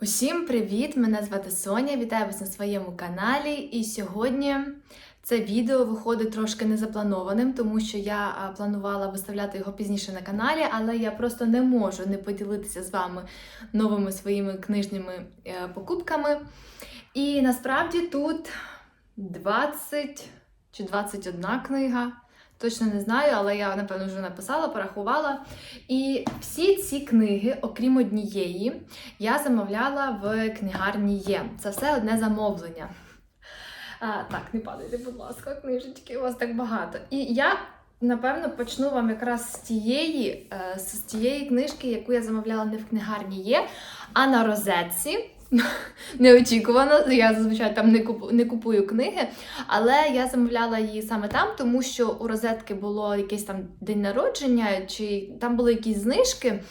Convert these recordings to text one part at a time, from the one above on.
Усім привіт! Мене звати Соня. Вітаю вас на своєму каналі. І сьогодні це відео виходить трошки незапланованим, тому що я планувала виставляти його пізніше на каналі, але я просто не можу не поділитися з вами новими своїми книжніми е, покупками. І насправді тут 20 чи 21 книга. Точно не знаю, але я напевно вже написала, порахувала. І всі ці книги, окрім однієї, я замовляла в книгарні Є. Це все одне замовлення. А, так, не падайте, будь ласка, книжечки, у вас так багато. І я, напевно, почну вам якраз з тієї, е, з тієї книжки, яку я замовляла не в книгарні Є, а на розетці. Неочікувано, я зазвичай там не купую, не купую книги, але я замовляла її саме там, тому що у розетки було якийсь там день народження, чи там були якісь знижки.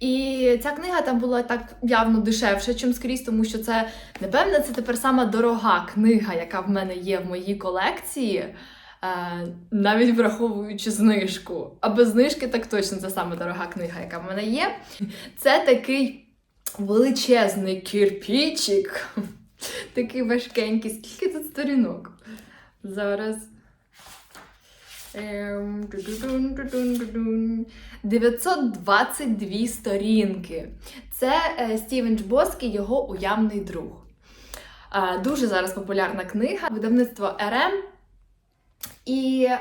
І ця книга там була так явно дешевше, чим скрізь, тому що це, напевно, це тепер сама дорога книга, яка в мене є в моїй колекції. е, Навіть враховуючи знижку. А без знижки, так точно це саме дорога книга, яка в мене є. Це такий величезний кирпічик. Такий важкенький. Скільки тут сторінок? Зараз. Ем, ту-ду-дун, ту-дун-ту-дун. 922 сторінки. Це е, Стівен Чбоский, його уявний друг. Дуже зараз популярна книга, видавництво РМ. І е,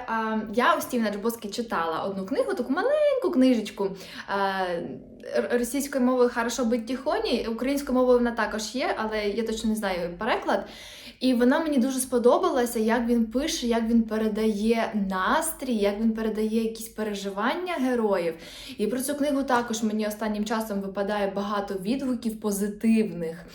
я у Стівена Джбоски читала одну книгу, таку маленьку книжечку. Е, російською мовою хорошо бить тихоні, українською мовою вона також є, але я точно не знаю переклад. І вона мені дуже сподобалася, як він пише, як він передає настрій, як він передає якісь переживання героїв. І про цю книгу також мені останнім часом випадає багато відгуків позитивних.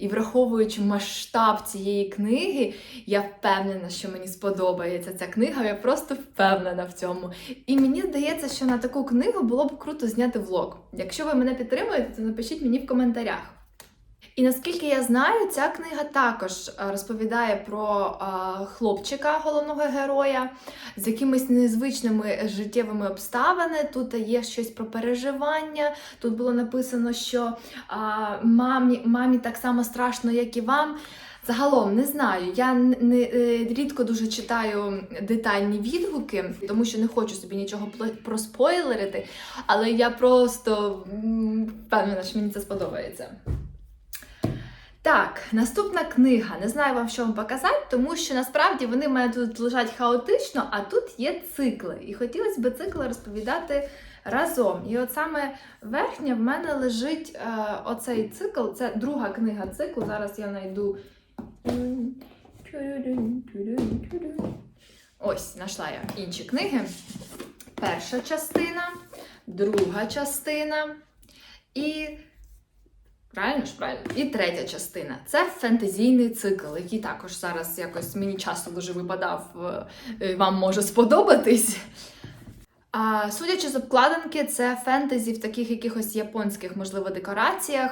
І враховуючи масштаб цієї книги, я впевнена, що мені сподобається ця книга. Я просто впевнена в цьому. І мені здається, що на таку книгу було б круто зняти влог. Якщо ви мене підтримуєте, то напишіть мені в коментарях. І наскільки я знаю, ця книга також е, розповідає про е, хлопчика, головного героя, з якимись незвичними життєвими обставинами. Тут є щось про переживання. Тут було написано, що е, мамі, мамі так само страшно, як і вам. Загалом не знаю. Я не, рідко дуже читаю детальні відгуки, тому що не хочу собі нічого проспойлерити, але я просто впевнена, що мені це сподобається. Так, наступна книга. Не знаю вам, що вам показати, тому що насправді вони в мене тут лежать хаотично, а тут є цикли. І хотілося б цикли розповідати разом. І от саме верхня в мене лежить е, оцей цикл. Це друга книга циклу. Зараз я знайду. Ось, знайшла я інші книги. Перша частина, друга частина і. Правильно ж, правильно. І третя частина це фентезійний цикл, який також зараз якось мені часто дуже випадав, е, вам може сподобатись. А, судячи з обкладинки, це фентезі в таких якихось японських, можливо, декораціях.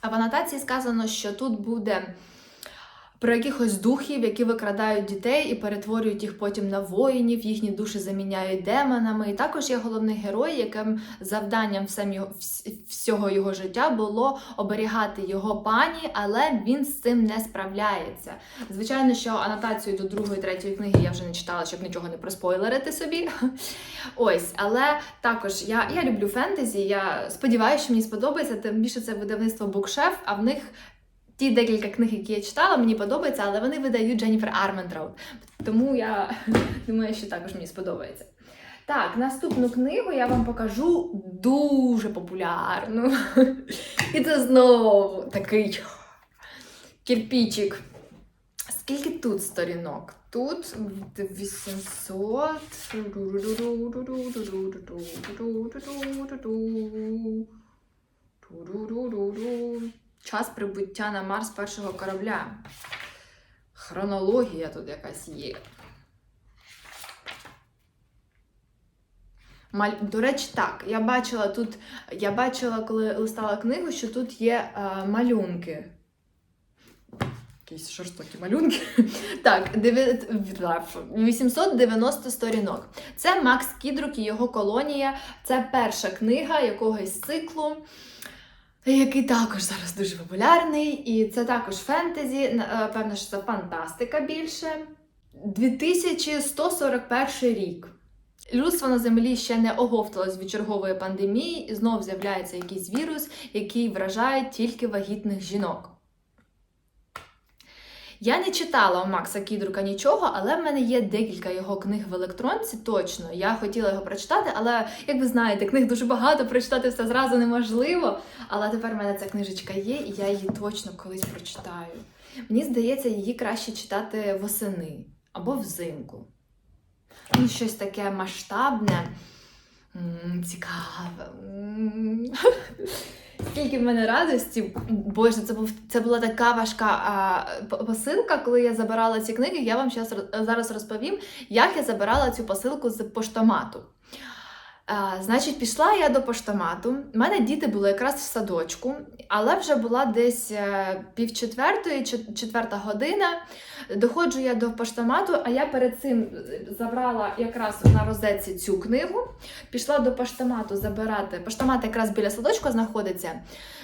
А в анотації сказано, що тут буде про якихось духів, які викрадають дітей і перетворюють їх потім на воїнів, їхні душі заміняють демонами. І також є головний герой, яким завданням його, всього його життя було оберігати його пані, але він з цим не справляється. Звичайно, що анотацію до другої, третьої книги я вже не читала, щоб нічого не проспойлерити собі. Ось, але також я, я люблю фентезі. Я сподіваюся, що мені сподобається. Тим більше це видавництво Букшеф, а в них ті декілька книг, які я читала, мені подобаються, але вони видають Дженніфер Арментроуд. Тому я думаю, що також мені сподобається. Так, наступну книгу я вам покажу дуже популярну. І це знову такий кирпічик. Скільки тут сторінок? Тут 800. Час прибуття на Марс першого корабля. Хронологія тут якась є. Маль... До речі, так, я бачила тут, я бачила, коли листала книгу, що тут є е, малюнки. Якісь жорстокі малюнки. Так, 890 сторінок. Це Макс Кідрук і його колонія. Це перша книга якогось циклу. Який також зараз дуже популярний, і це також фентезі, е, певно, що це фантастика більше. 2141 рік. Людство на землі ще не оговталось від чергової пандемії, і знов з'являється якийсь вірус, який вражає тільки вагітних жінок. Я не читала у Макса Кідрука нічого, але в мене є декілька його книг в електронці. Точно, я хотіла його прочитати, але як ви знаєте, книг дуже багато, прочитати все зразу неможливо. Але тепер в мене ця книжечка є, і я її точно колись прочитаю. Мені здається, її краще читати восени або взимку. Ну, щось таке масштабне, цікаве. Скільки в мене радості, боже, це був це була така важка а, посилка, коли я забирала ці книги. Я вам зараз розповім, як я забирала цю посилку з поштомату. Значить, пішла я до поштомату. У мене діти були якраз в садочку, але вже була десь е, пів четвертої, чет- четверта година. Доходжу я до поштомату, а я перед цим е, забрала якраз на розетці цю книгу. Пішла до поштомату забирати. Поштомат якраз біля садочку знаходиться.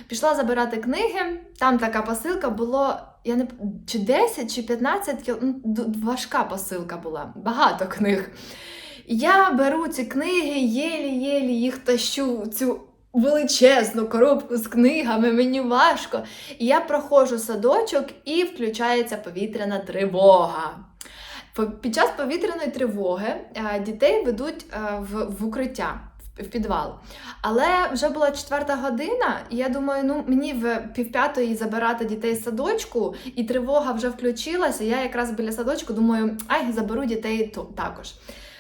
Пішла забирати книги. Там така посилка було. Я не чи 10, чи 15 кіл... ну, важка посилка була, багато книг. Я беру ці книги, єлі-єлі їх тащу цю величезну коробку з книгами, мені важко. І я проходжу садочок і включається повітряна тривога. Під час повітряної тривоги е, дітей ведуть е, в, укриття. В підвал. Але вже була четверта година, і я думаю, ну мені в півп'ятої забирати дітей з садочку, і тривога вже включилася. Я якраз біля садочку думаю, ай, заберу дітей також.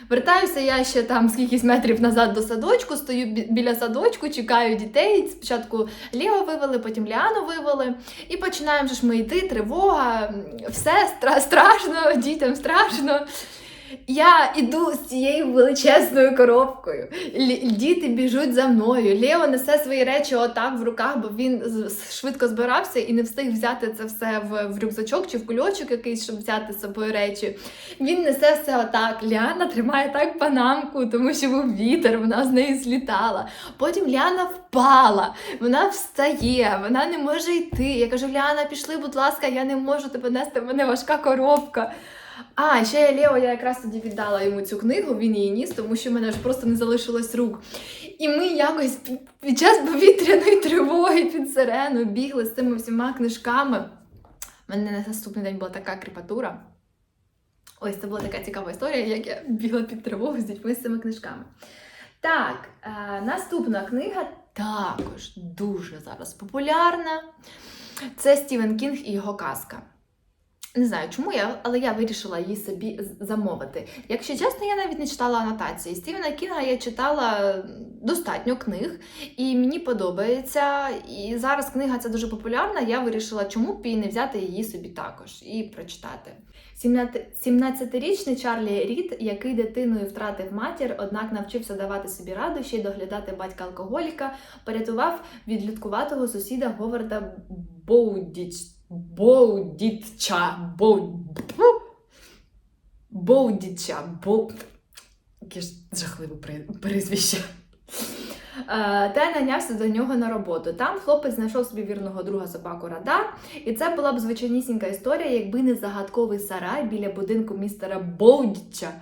Вертаюся я ще там скількись метрів назад до садочку, стою біля садочку, чекаю дітей. Спочатку Ліо вивели, потім Ліану вивели. І починаємо ж ми йти, тривога, все стра- страшно, дітям страшно. Я іду з цією величезною коробкою. Лі- Діти біжуть за мною. Лео несе свої речі отак в руках, бо він швидко збирався і не встиг взяти це все в, в рюкзачок чи в кульочок якийсь, щоб взяти з собою речі. Він несе все отак. Ліана тримає так панамку, тому що був вітер, вона з нею злітала. Потім Ліана впала, вона встає, вона не може йти. Я кажу: Ліана, пішли, будь ласка, я не можу тебе нести, в мене важка коробка. А, ще Лео, я якраз тоді віддала йому цю книгу, він її ніс, тому що в мене ж просто не залишилось рук. І ми якось під час повітряної тривоги під сирену бігли з цими всіма книжками. У мене на наступний день була така кріпатура. Ось це була така цікава історія, як я бігла під тривогу з дітьми з цими книжками. Так, е, наступна книга також дуже зараз популярна. Це Стівен Кінг і його казка. Не знаю чому я, але я вирішила її собі замовити. Якщо чесно, я навіть не читала анотації. Стівена Кінга я читала достатньо книг, і мені подобається. І зараз книга ця дуже популярна. Я вирішила, чому б і не взяти її собі також і прочитати. 17-річний Чарлі Рід, який дитиною втратив матір, однак навчився давати собі раду ще й доглядати батька алкоголіка, порятував від людкуватого сусіда Говарда Боудіч. Боудітча. Боу... Боудіча. Боу... Яке ж жахливе прізвище. Е, Та й найнявся до нього на роботу. Там хлопець знайшов собі вірного друга собаку Радар, і це була б звичайнісінька історія, якби не загадковий сарай біля будинку містера Боудіча,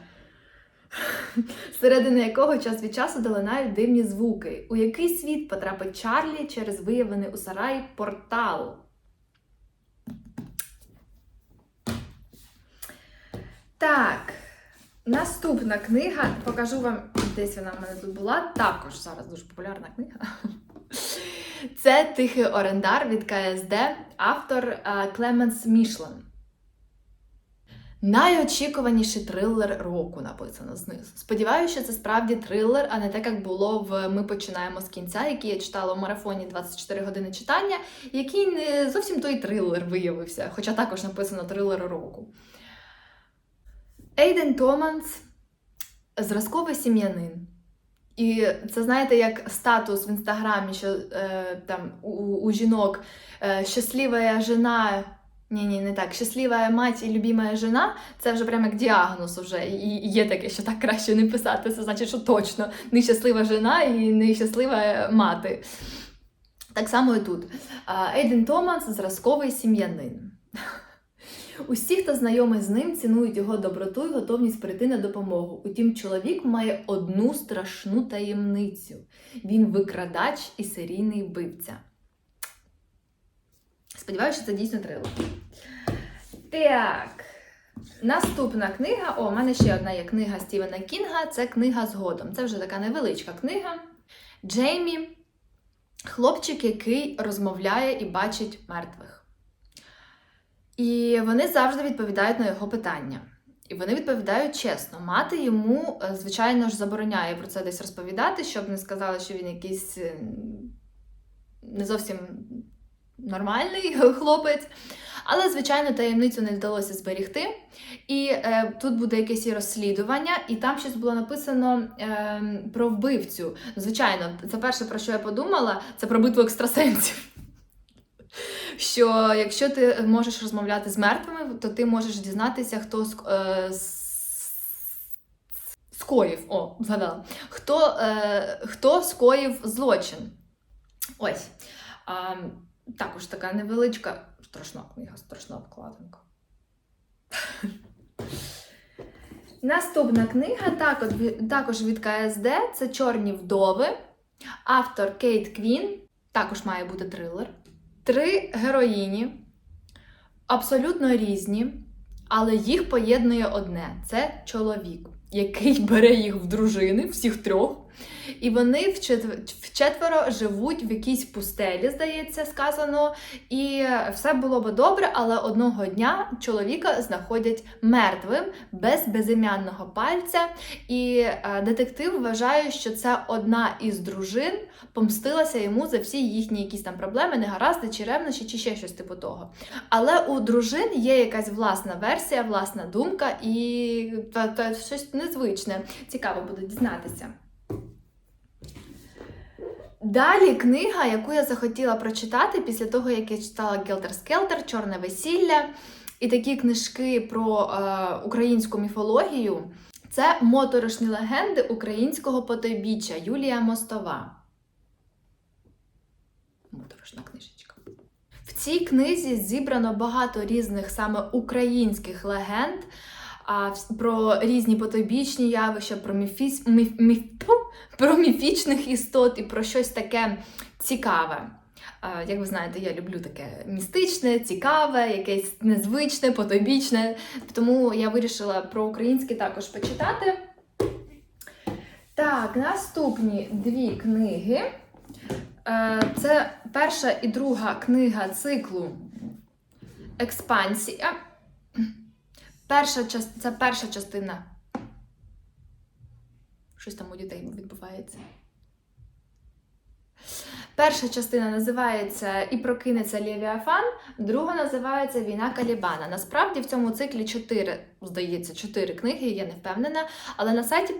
зсередини якого час від часу долинають дивні звуки. У який світ потрапить Чарлі через виявлений у сараї портал? Так, наступна книга. Покажу вам, десь вона в мене тут була. Також зараз дуже популярна книга. Це Тихий орендар від КСД, автор е, Клеменс Мішлен. Найочікуваніший трилер року написано знизу. Сподіваюся, що це справді трилер, а не так, як було в Ми починаємо з кінця, який я читала в марафоні 24 години читання, який не зовсім той трилер виявився, хоча також написано трилер року. Ейден Томанс зразковий сім'янин. І це знаєте, як статус в інстаграмі, що е, там у, у жінок е, щаслива жена. Ні, ні, не так. Щаслива мать і любима жена це вже прямо як діагноз уже. І і є таке, що так краще не писати. Це значить, що точно нещаслива жена і нещаслива мати. Так само і тут. Ейден Томас зразковий сім'янин. Усі, хто знайомий з ним, цінують його доброту і готовність прийти на допомогу. Утім, чоловік має одну страшну таємницю: він викрадач і серійний вбивця. Сподіваюся, що це дійсно трилер. Так. Наступна книга. О, у мене ще одна є книга Стівена Кінга. Це книга згодом. Це вже така невеличка книга. Джеймі, хлопчик, який розмовляє і бачить мертвих. І вони завжди відповідають на його питання. І вони відповідають чесно. Мати йому, е, звичайно ж, забороняє про це десь розповідати, щоб не сказали, що він якийсь е, не зовсім нормальний хлопець. Але, звичайно, таємницю не вдалося зберігти. І е, тут буде якесь і розслідування, і там щось було написано е, про вбивцю. Звичайно, це перше, про що я подумала, це про битву екстрасенсів. Що якщо ти можеш розмовляти з мертвими, то ти можеш дізнатися, хто е, с- скоїв. О, згадала. Хто, е, хто скоїв злочин. Ось. А, також така невеличка, страшна книга, страшна обкладинка. Наступна книга також, також від КСД це Чорні вдови. Автор Кейт Квін. Також має бути трилер. Три героїні, абсолютно різні, але їх поєднує одне: це чоловік, який бере їх в дружини, всіх трьох. І вони вчет- вчетверо живуть в якійсь пустелі, здається, сказано. І все було би добре, але одного дня чоловіка знаходять мертвим без безім'янного пальця. І е, детектив вважає, що це одна із дружин помстилася йому за всі їхні якісь там проблеми, негаразди чи ревнощі, чи ще щось типу того. Але у дружин є якась власна версія, власна думка і щось незвичне. Цікаво буде дізнатися. Далі книга, яку я захотіла прочитати після того, як я читала Гелтер Скелтер, Чорне весілля і такі книжки про е, українську міфологію. Це моторошні легенди українського потойбіччя Юлія Мостова. Моторошна книжечка. В цій книзі зібрано багато різних саме українських легенд про різні потойбічні явища, про, міфіс, міф, міф, про міфічних істот і про щось таке цікаве. Як ви знаєте, я люблю таке містичне, цікаве, якесь незвичне, потойбічне. Тому я вирішила про українське також почитати. Так, наступні дві книги. Е, Це перша і друга книга циклу Експансія. Перша частина, Це перша частина. Щось там у дітей відбувається. Перша частина називається І прокинеться Левіафан, друга називається Війна Калібана. Насправді в цьому циклі чотири, здається, чотири книги, я не впевнена, але на сайті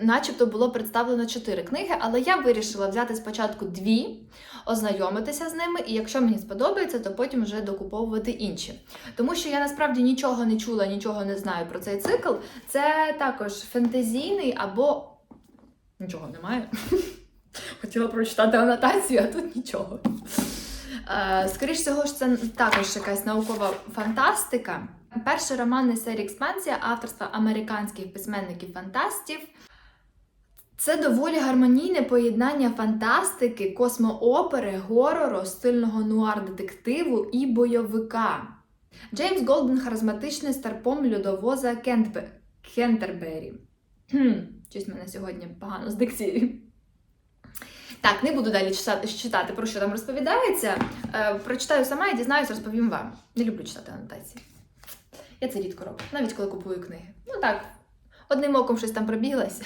начебто було представлено чотири книги, але я вирішила взяти спочатку дві, ознайомитися з ними, і якщо мені сподобається, то потім вже докуповувати інші. Тому що я насправді нічого не чула, нічого не знаю про цей цикл. Це також фентезійний або нічого немає. Хотіла прочитати анотацію, а тут нічого. Е, Скоріше всього, це також якась наукова фантастика. Перший роман із серії Експансія авторства американських письменників-фантастів. Це доволі гармонійне поєднання фантастики, космоопери, горору, стильного нуар-детективу і бойовика. Джеймс Голден харизматичний старпом льодовоза Кентбе... Кентербері. Хм, щось мене сьогодні погано з дикцією. Так, не буду далі читати, про що там розповідається. Е, прочитаю сама і дізнаюсь, розповім вам. Не люблю читати анотації. Я це рідко роблю, навіть коли купую книги. Ну так, одним оком щось там пробіглася.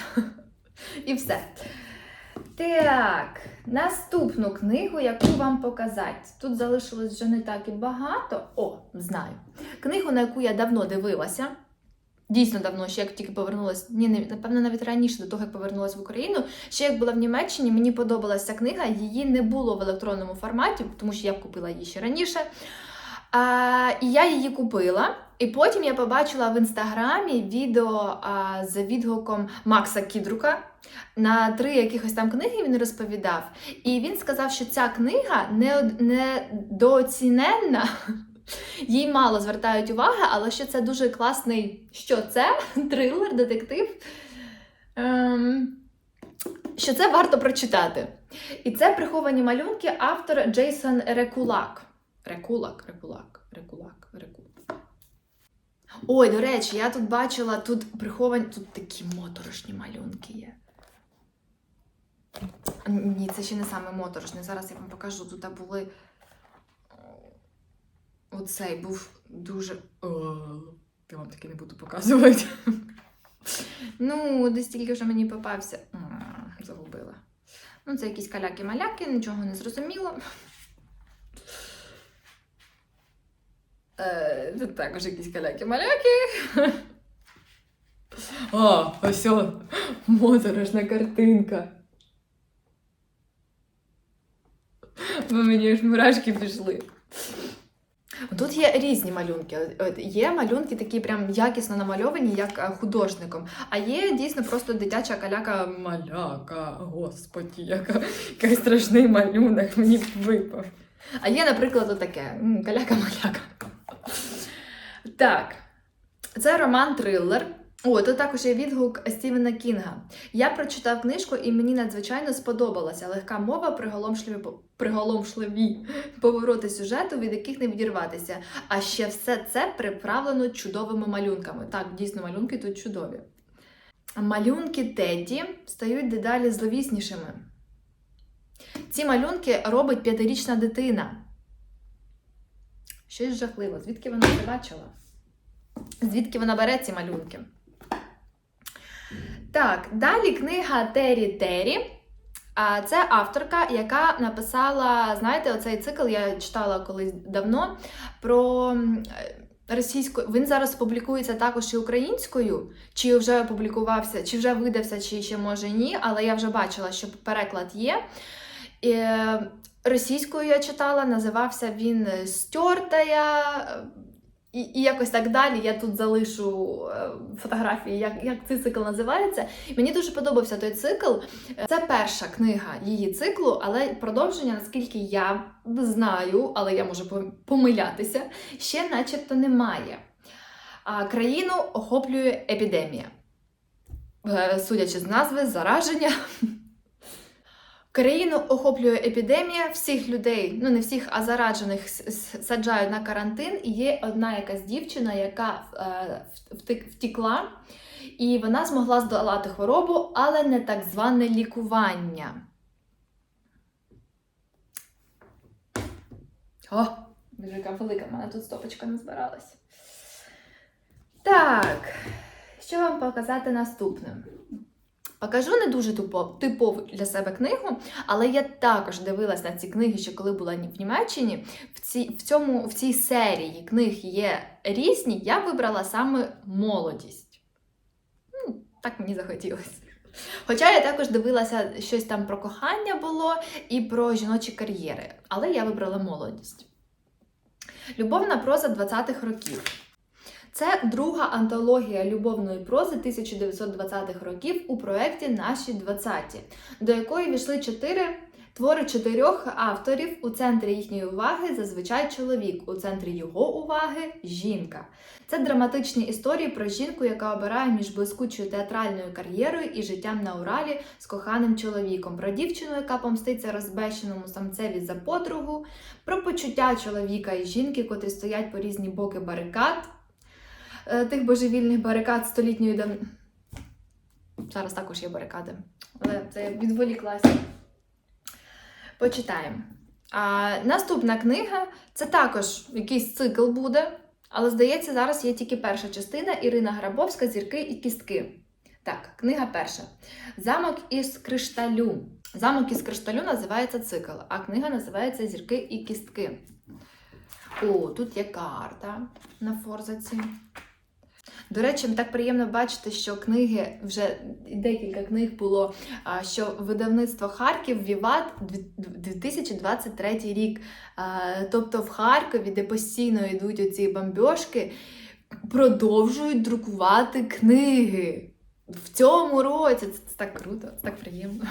І все. Так, наступну книгу, яку вам показати. Тут залишилось вже не так і багато. О, знаю. Книгу, на яку я давно дивилася. Дійсно давно, ще як тільки повернулася, ні, напевно, навіть раніше до того, як повернулася в Україну. Ще як була в Німеччині, мені подобалася книга. Її не було в електронному форматі, тому що я купила її ще раніше. А, і я її купила. І потім я побачила в інстаграмі відео а, за відгуком Макса Кідрука. На три якихось там книги він розповідав. І він сказав, що ця книга не, недооціненна, їй мало звертають уваги, але що це дуже класний. Що це? Трилер, детектив. Ем, що це варто прочитати. І це приховані малюнки автор Джейсон Рекулак. Рекулак, Рекулак, Рекулак, Рекулак. Ой, до речі, я тут бачила тут приховані. Тут такі моторошні малюнки є. Ні, це ще не саме моторошне. Зараз я вам покажу. Тут були. Оцей був дуже. Я вам таки не буду показувати. Ну, десь тільки вже мені попався. Загубила. Ну, це якісь каляки-маляки, нічого не зрозуміло. Е, Тут також якісь каляки-маляки. А, ось о, моторошна картинка. Бо мені аж мурашки пішли. Тут є різні малюнки. От- є малюнки такі прям якісно намальовані, як е, художником. А є дійсно просто дитяча каляка маляка. Господі, яка, який страшний малюнок мені випав. А є, наприклад, отаке каляка-маляка. Так, це роман трилер. О, тут також є відгук Стівена Кінга. Я прочитав книжку і мені надзвичайно сподобалася легка мова, приголомшливі, приголомшливі повороти сюжету, від яких не відірватися. А ще все це приправлено чудовими малюнками. Так, дійсно, малюнки тут чудові. Малюнки Тедді стають дедалі зловіснішими. Ці малюнки робить п'ятирічна дитина. Щось жахливо. Звідки вона це бачила? Звідки вона бере ці малюнки? Так, далі книга Террі Террі. Це авторка, яка написала, знаєте, оцей цикл я читала колись давно про російську. Він зараз публікується також і українською, чи вже опублікувався, чи вже видався, чи ще може ні, але я вже бачила, що переклад є. І, е, російською я читала, називався він Стертая. І, і якось так далі. Я тут залишу е, фотографії, як, як цей цикл називається. Мені дуже подобався той цикл. Це перша книга її циклу, але продовження, наскільки я знаю, але я можу помилятися, ще начебто немає. А країну охоплює епідемія. Е, Судячи з назви, зараження. Країну охоплює епідемія, всіх людей, ну не всіх, а зараджених саджають на карантин. І є одна якась дівчина, яка е, втікла, і вона змогла здолати хворобу, але не так зване лікування. О, дуже яка велика, в мене тут стопочка не збиралась. Так, що вам показати наступним? Покажу не дуже типову для себе книгу, але я також дивилась на ці книги, ще коли була в Німеччині. В, ці, в, цьому, в цій серії книг є різні, я вибрала саме молодість. Ну, так мені захотілося. Хоча я також дивилася щось там про кохання було і про жіночі кар'єри, але я вибрала молодість. Любовна проза 20-х років. Це друга антологія любовної прози 1920-х років у проєкті Наші 20-ті, до якої війшли чотири твори чотирьох авторів. У центрі їхньої уваги зазвичай чоловік, у центрі його уваги жінка. Це драматичні історії про жінку, яка обирає між блискучою театральною кар'єрою і життям на Уралі з коханим чоловіком, про дівчину, яка помститься розбещеному самцеві за подругу, про почуття чоловіка і жінки, котрі стоять по різні боки барикад тих божевільних барикад столітньої дав... Зараз також є барикади, але це відволіклася. Почитаємо. А, наступна книга це також якийсь цикл буде, але здається, зараз є тільки перша частина Ірина Грабовська Зірки і кістки. Так, книга перша. Замок із кришталю. Замок із кришталю називається цикл, а книга називається Зірки і кістки. О, тут є карта на форзаці. До речі, так приємно бачити, що книги вже декілька книг було, що видавництво Харків Віват 2023 рік. Тобто в Харкові, де постійно йдуть оці бомбьошки, продовжують друкувати книги. В цьому році це, так круто, це так приємно.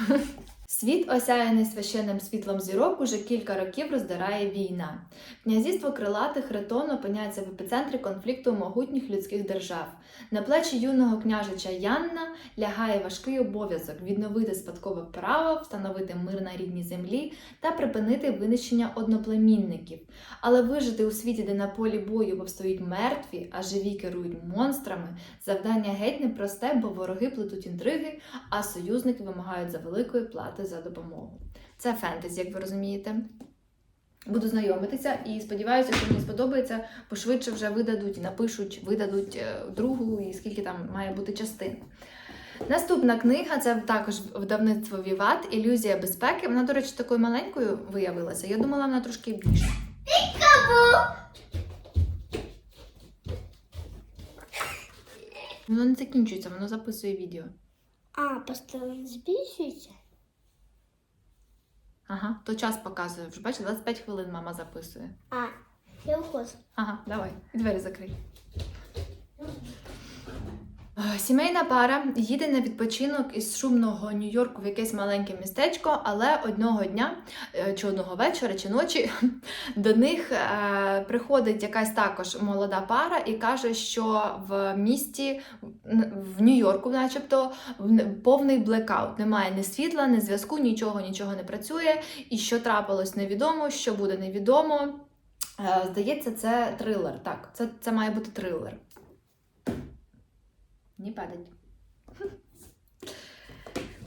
Світ, осяяний священним світлом зірок, уже кілька років роздирає війна. Князівство крилатих Ретон опиняється в епіцентрі конфлікту могутніх людських держав. На плечі юного княжича Янна лягає важкий обов'язок відновити спадкове право, встановити мир на рідній землі та припинити винищення одноплемінників. Але вижити у світі, де на полі бою повстоїть мертві, а живі керують монстрами, завдання геть непросте, бо вороги плетуть інтриги, а союзники вимагають за великої плати за допомогу. Це фентезі, як ви розумієте. Буду знайомитися і сподіваюся, що мені сподобається, бо швидше вже видадуть, напишуть, видадуть е, другу і скільки там має бути частин. Наступна книга це також видавництво Віват Ілюзія безпеки. Вона, до речі, такою маленькою виявилася. Я думала, вона трошки більша. Воно не закінчується, воно записує відео. А, просто збільшується? Ага, то час показує. Вже бачиш, 25 хвилин мама записує. А, я. Ага, давай, двері закрий. Е, Сімейна пара їде на відпочинок із шумного Нью-Йорку в якесь маленьке містечко, але одного дня, е, чи одного вечора, чи ночі до них е, приходить якась також молода пара і каже, що в місті в Нью-Йорку, начебто, повний блекаут. Немає ні світла, ні зв'язку, нічого, нічого не працює. І що трапилось, невідомо, що буде невідомо. Здається, це трилер. Так, це, це має бути трилер. Не падать.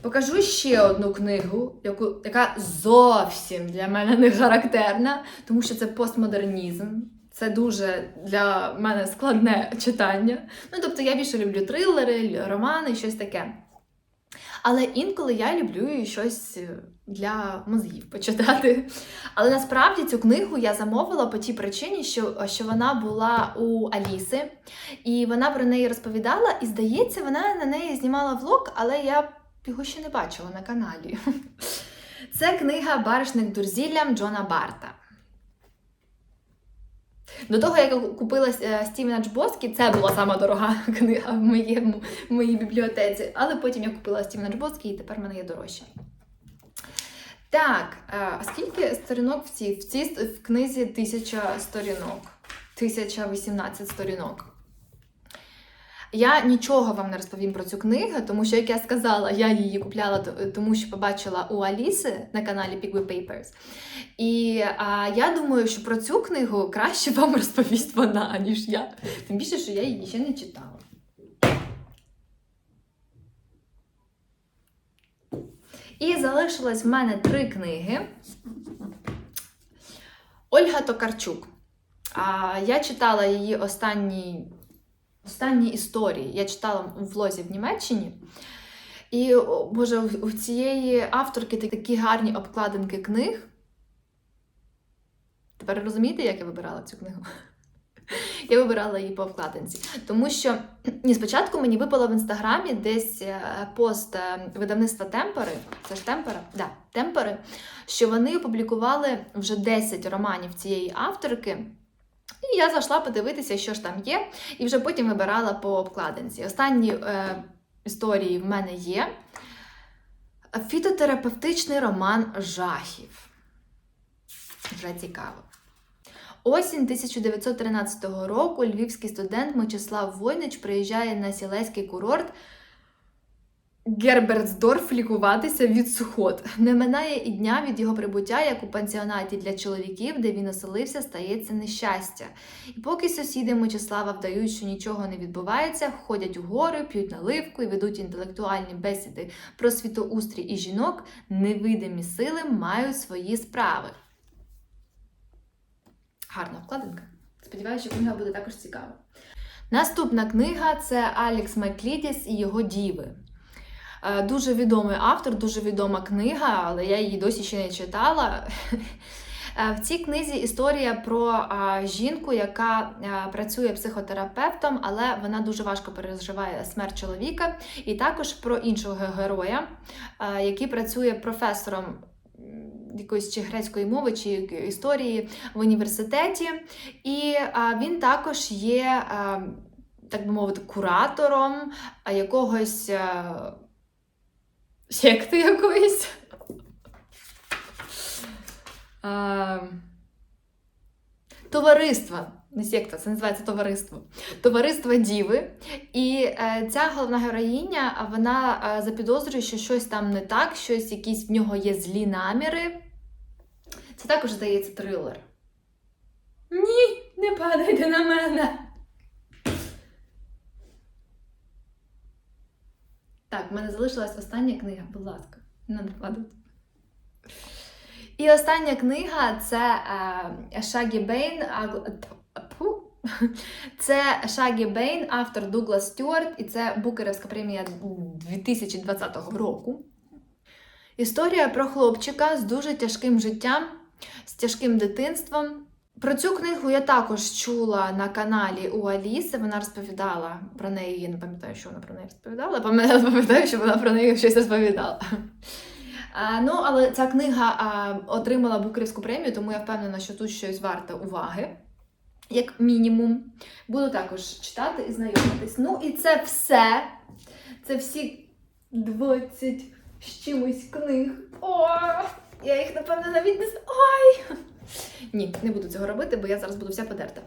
Покажу ще одну книгу, яку, яка зовсім для мене не характерна, тому що це постмодернізм. Це дуже для мене складне читання. Ну, тобто я більше люблю трилери, романи, щось таке. Але інколи я люблю і щось е, для мозгів почитати. Але насправді цю книгу я замовила по тій причині, що, що вона була у Аліси, і вона про неї розповідала, і здається, вона на неї знімала влог, але я його ще не бачила на каналі. Це книга Баришник Дурзіллям Джона Барта. До того, як я купила е, Стівена Джбоскі, це була сама дорога книга в, моєму, в моїй бібліотеці. Але потім я купила Стівена Джбоскі, і тепер в мене є дорожча. Так, е, а скільки сторінок в цій? В цій в книзі тисяча сторінок, 1018 сторінок. Я нічого вам не розповім про цю книгу, тому що, як я сказала, я її купляла тому, що побачила у Аліси на каналі Piggy Papers. І а, я думаю, що про цю книгу краще вам розповість вона, ніж я. Тим більше, що я її ще не читала. І залишилось в мене три книги. Ольга Токарчук. А, я читала її останні, останні історії. Я читала у влозі в Німеччині. І, Боже, у цієї авторки такі гарні обкладинки книг. Тепер розумієте, як я вибирала цю книгу? Я вибирала її по обкладинці. Тому що ні, спочатку мені випало в інстаграмі десь е, пост е, видавництва Темпори, це ж Темпора, да, Темпори, що вони опублікували вже 10 романів цієї авторки. І я зайшла подивитися, що ж там є, і вже потім вибирала по обкладинці. Останні е, історії в мене є. Фітотерапевтичний роман жахів. Вже цікаво. Осінь 1913 року львівський студент Мечислав Войнич приїжджає на сілеський курорт Герберцдорф лікуватися від сухот. Не минає і дня від його прибуття, як у пансіонаті для чоловіків, де він оселився, стається нещастя. І поки сусіди Мечислава вдають, що нічого не відбувається, ходять у гори, п'ють наливку і ведуть інтелектуальні бесіди про світоустрій і жінок, невидимі сили мають свої справи. Гарна вкладинка. Сподіваюся, що книга буде також цікава. Наступна книга це Алікс Майклідіс і його діви. Е, Дуже відомий автор, дуже відома книга, але я її досі ще не читала. Е, В цій книзі історія про жінку, яка працює психотерапевтом, але вона дуже важко переживає смерть чоловіка, і також про іншого героя, який працює професором якоїсь чи грецької мови, чи історії в університеті. І він також є, так би мовити, куратором якогось секти якоїсь. Товариства, не секта, це називається товариство. Товариство Діви. І е, ця головна героїня, вона е, запідозрює, що щось там не так, щось якісь в нього є злі наміри. Це також здається трилер. Ні, не падайте на мене. Так, в мене залишилась остання книга, будь ласка, не надо падати. І остання книга це е, Шагі Бейн. а- Це Шагі Бейн, автор Дуглас Стюарт, і це Букерівська премія 2020 року. Історія про хлопчика з дуже тяжким життям, з тяжким дитинством. Про цю книгу я також чула на каналі у Аліси. Вона розповідала про неї. Я не пам'ятаю, що вона про неї розповідала. Пам'ятаю, що вона про неї щось розповідала. А, ну, але ця книга а, отримала Букерівську премію, тому я впевнена, що тут щось варте уваги, як мінімум. Буду також читати і знайомитись. Ну, і це все. Це всі 20 з чимось книг. О, я їх, напевно, навіть не. Ой! Ні, не буду цього робити, бо я зараз буду вся подерта.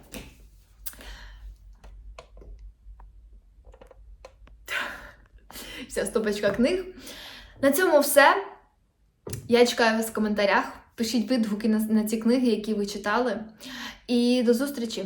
Вся стопочка книг. На цьому все. Я чекаю вас в коментарях. Пишіть відгуки на, на ці книги, які ви читали. І до зустрічі!